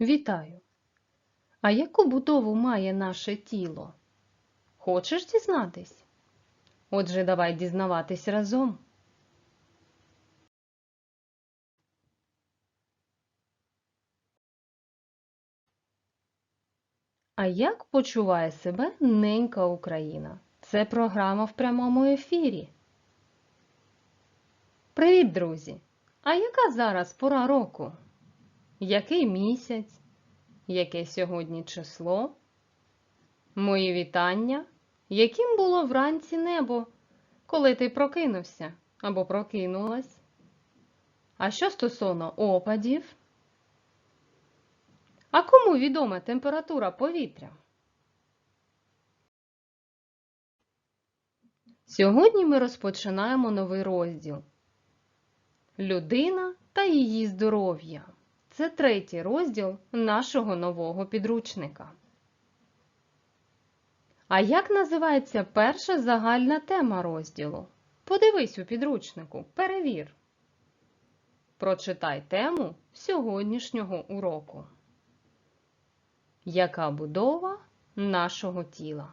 Вітаю! А яку будову має наше тіло? Хочеш дізнатись? Отже, давай дізнаватись разом. А як почуває себе ненька Україна? Це програма в прямому ефірі. Привіт, друзі! А яка зараз пора року? Який місяць? Яке сьогодні число? Мої вітання. Яким було вранці небо, коли ти прокинувся або прокинулась? А що стосовно опадів? А кому відома температура повітря? Сьогодні ми розпочинаємо новий розділ Людина та її здоров'я. Це третій розділ нашого нового підручника. А як називається перша загальна тема розділу? Подивись у підручнику, перевір. Прочитай тему сьогоднішнього уроку. Яка будова нашого тіла?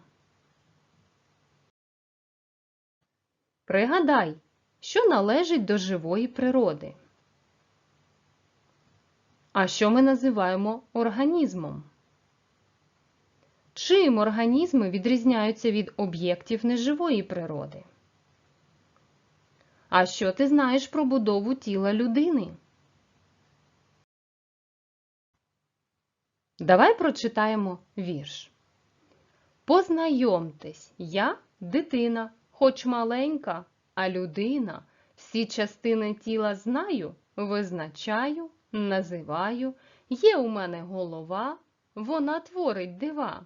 Пригадай, що належить до живої природи. А що ми називаємо організмом? Чим організми відрізняються від об'єктів неживої природи? А що ти знаєш про будову тіла людини? Давай прочитаємо вірш. Познайомтесь, я дитина, хоч маленька, а людина. Всі частини тіла знаю, визначаю, називаю. Є у мене голова, вона творить дива.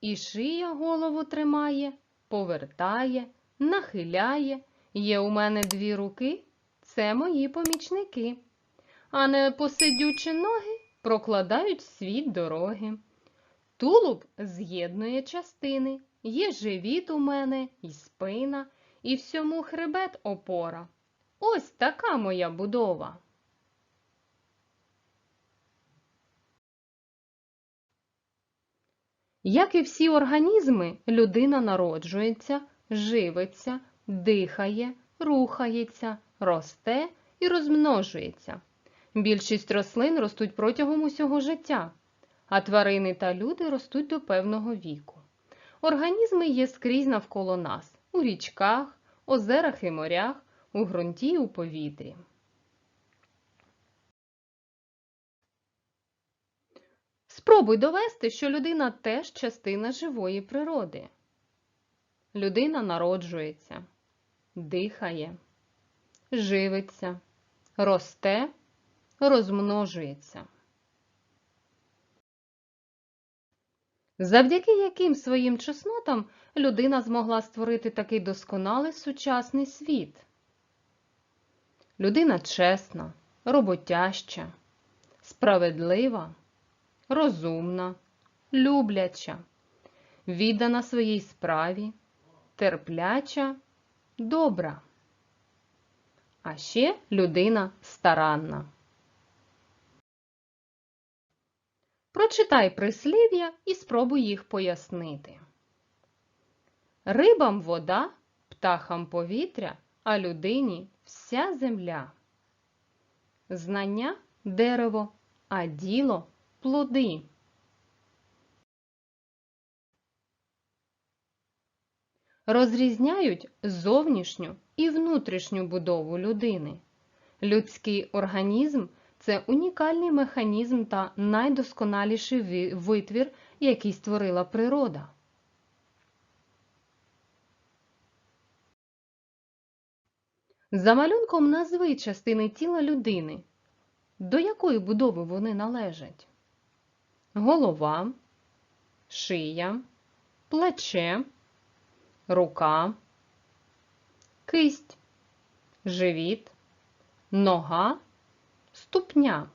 І шия голову тримає, повертає, нахиляє. Є у мене дві руки, це мої помічники. А не посидючі ноги прокладають світ дороги. Тулуб з'єднує частини, є живіт у мене і спина, і всьому хребет опора. Ось така моя будова. Як і всі організми, людина народжується, живиться, дихає, рухається, росте і розмножується. Більшість рослин ростуть протягом усього життя, а тварини та люди ростуть до певного віку. Організми є скрізь навколо нас у річках, озерах і морях, у ґрунті і у повітрі. Спробуй довести, що людина теж частина живої природи. Людина народжується, дихає, живиться, росте, розмножується. Завдяки яким своїм чеснотам людина змогла створити такий досконалий сучасний світ. Людина чесна, роботяща, справедлива, розумна, любляча, віддана своїй справі, терпляча, добра. А ще людина старанна. Прочитай прислів'я і спробуй їх пояснити. Рибам вода, птахам повітря, а людині вся земля. Знання дерево, а діло плоди. Розрізняють зовнішню і внутрішню будову людини. Людський організм це унікальний механізм та найдосконаліший витвір, який створила природа. За малюнком назви частини тіла людини. До якої будови вони належать? Голова, шия, плече, рука, кисть, живіт, нога, ступня.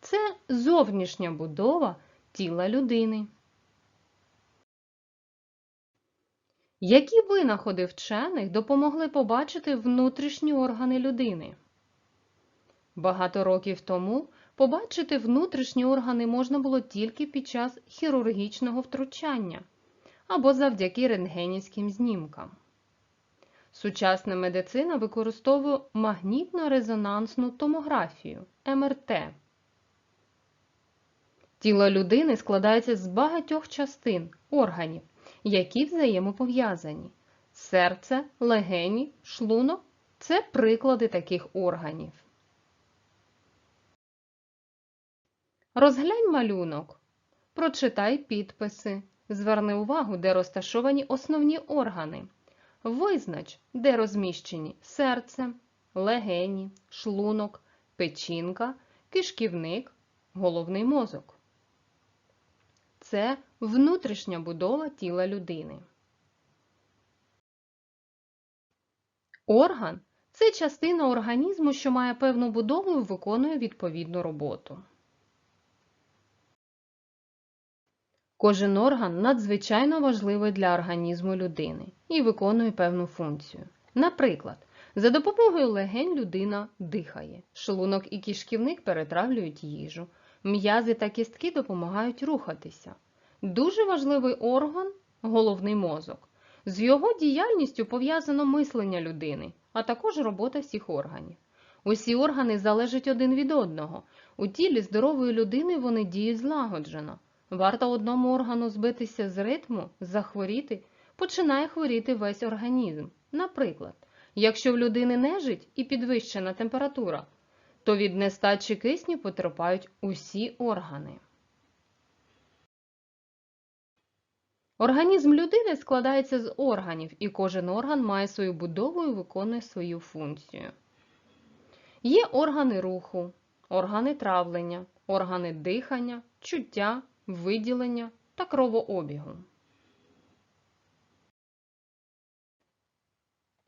Це зовнішня будова тіла людини. Які винаходи вчених допомогли побачити внутрішні органи людини? Багато років тому побачити внутрішні органи можна було тільки під час хірургічного втручання або завдяки рентгенівським знімкам. Сучасна медицина використовує магнітно-резонансну томографію МРТ. Тіло людини складається з багатьох частин органів, які взаємопов'язані. Серце, легені, шлунок це приклади таких органів. Розглянь малюнок. Прочитай підписи. Зверни увагу, де розташовані основні органи. Визнач, де розміщені серце, легені, шлунок, печінка, кишківник, головний мозок. Це внутрішня будова тіла людини. Орган це частина організму, що має певну будову і виконує відповідну роботу. Кожен орган надзвичайно важливий для організму людини і виконує певну функцію. Наприклад, за допомогою легень людина дихає, шлунок і кишківник перетравлюють їжу, м'язи та кістки допомагають рухатися. Дуже важливий орган головний мозок. З його діяльністю пов'язано мислення людини, а також робота всіх органів. Усі органи залежать один від одного. У тілі здорової людини вони діють злагоджено. Варто одному органу збитися з ритму, захворіти, починає хворіти весь організм. Наприклад, якщо в людини нежить і підвищена температура, то від нестачі кисню потерпають усі органи. Організм людини складається з органів, і кожен орган має свою будову і виконує свою функцію. Є органи руху, органи травлення, органи дихання, чуття, виділення та кровообігу.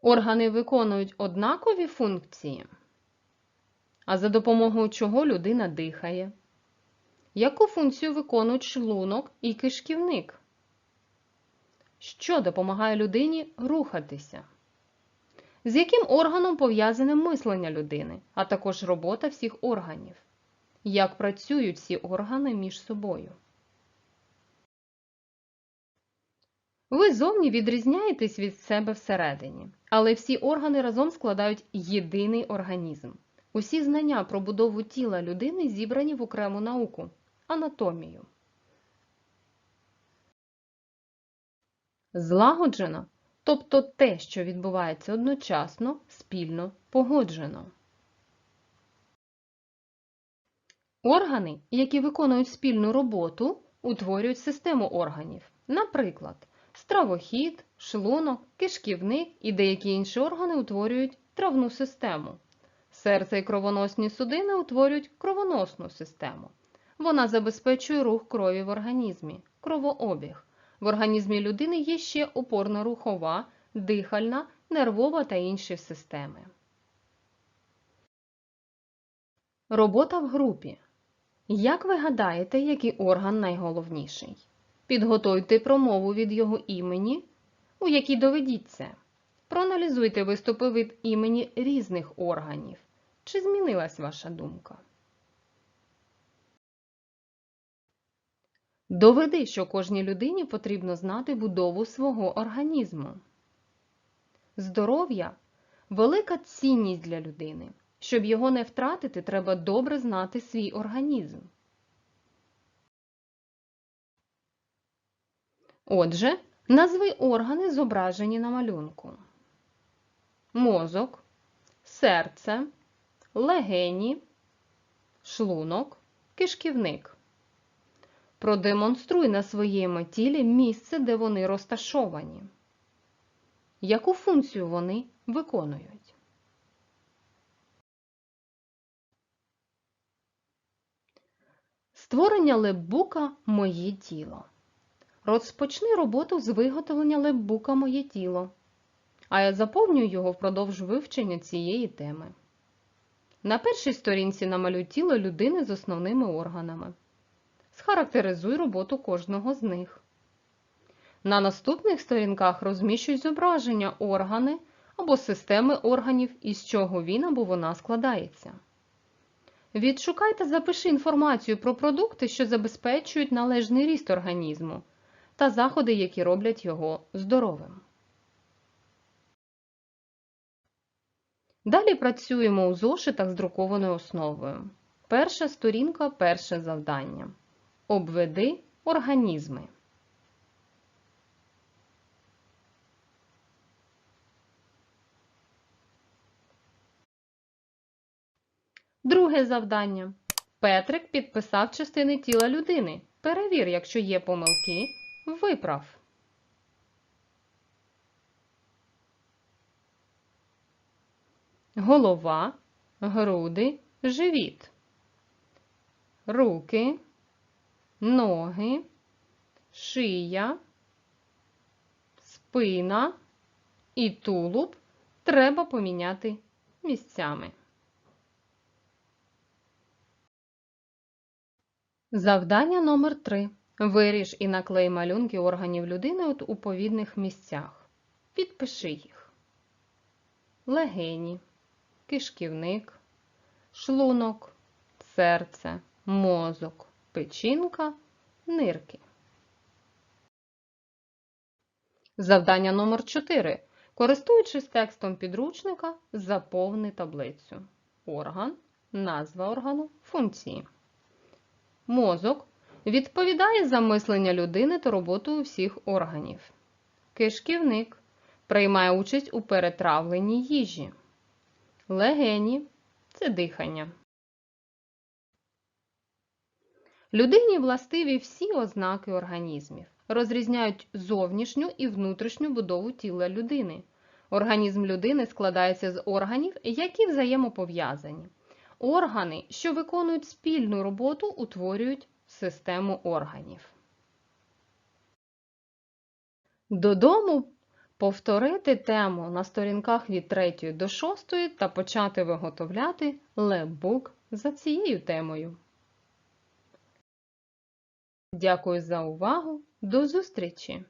Органи виконують однакові функції, а за допомогою чого людина дихає. Яку функцію виконують шлунок і кишківник? Що допомагає людині рухатися? З яким органом пов'язане мислення людини, а також робота всіх органів? Як працюють ці органи між собою? Ви зовні відрізняєтесь від себе всередині, але всі органи разом складають єдиний організм. Усі знання про будову тіла людини зібрані в окрему науку анатомію. Злагоджено, тобто те, що відбувається одночасно, спільно, погоджено. Органи, які виконують спільну роботу, утворюють систему органів. Наприклад, стравохід, шлунок, кишківник і деякі інші органи утворюють травну систему. Серце і кровоносні судини утворюють кровоносну систему. Вона забезпечує рух крові в організмі, кровообіг. В організмі людини є ще опорно-рухова, дихальна, нервова та інші системи. Робота в групі. Як ви гадаєте, який орган найголовніший? Підготуйте промову від його імені, у якій доведіть це. Проаналізуйте виступи від імені різних органів. Чи змінилась ваша думка? Доведи, що кожній людині потрібно знати будову свого організму. Здоров'я велика цінність для людини. Щоб його не втратити, треба добре знати свій організм. Отже, назви органи зображені на малюнку. Мозок, серце, легені, шлунок, кишківник. Продемонструй на своєму тілі місце, де вони розташовані. Яку функцію вони виконують? Створення лепбука Моє тіло. Розпочни роботу з виготовлення лепбука Моє тіло, а я заповнюю його впродовж вивчення цієї теми. На першій сторінці намалюй тіло людини з основними органами. Схарактеризуй роботу кожного з них. На наступних сторінках розміщуй зображення органи або системи органів, із чого він або вона складається. Відшукай та запиши інформацію про продукти, що забезпечують належний ріст організму, та заходи, які роблять його здоровим. Далі працюємо у зошитах з друкованою основою. Перша сторінка, перше завдання. Обведи організми. Друге завдання. Петрик підписав частини тіла людини. Перевір, якщо є помилки, виправ. Голова, груди, живіт. Руки, ноги, шия, спина і тулуб треба поміняти місцями. Завдання номер 3. Виріж і наклей малюнки органів людини от у повідних місцях. Підпиши їх. Легені, кишківник, шлунок, серце, мозок, печінка, нирки. Завдання номер 4. Користуючись текстом підручника, заповни таблицю. Орган, назва органу, функції. Мозок відповідає за мислення людини та роботу всіх органів. Кишківник приймає участь у перетравленні їжі. Легені це дихання. Людині властиві всі ознаки організмів. Розрізняють зовнішню і внутрішню будову тіла людини. Організм людини складається з органів, які взаємопов'язані. Органи, що виконують спільну роботу, утворюють систему органів. Додому повторити тему на сторінках від 3 до 6 та почати виготовляти лепбук за цією темою. Дякую за увагу! До зустрічі!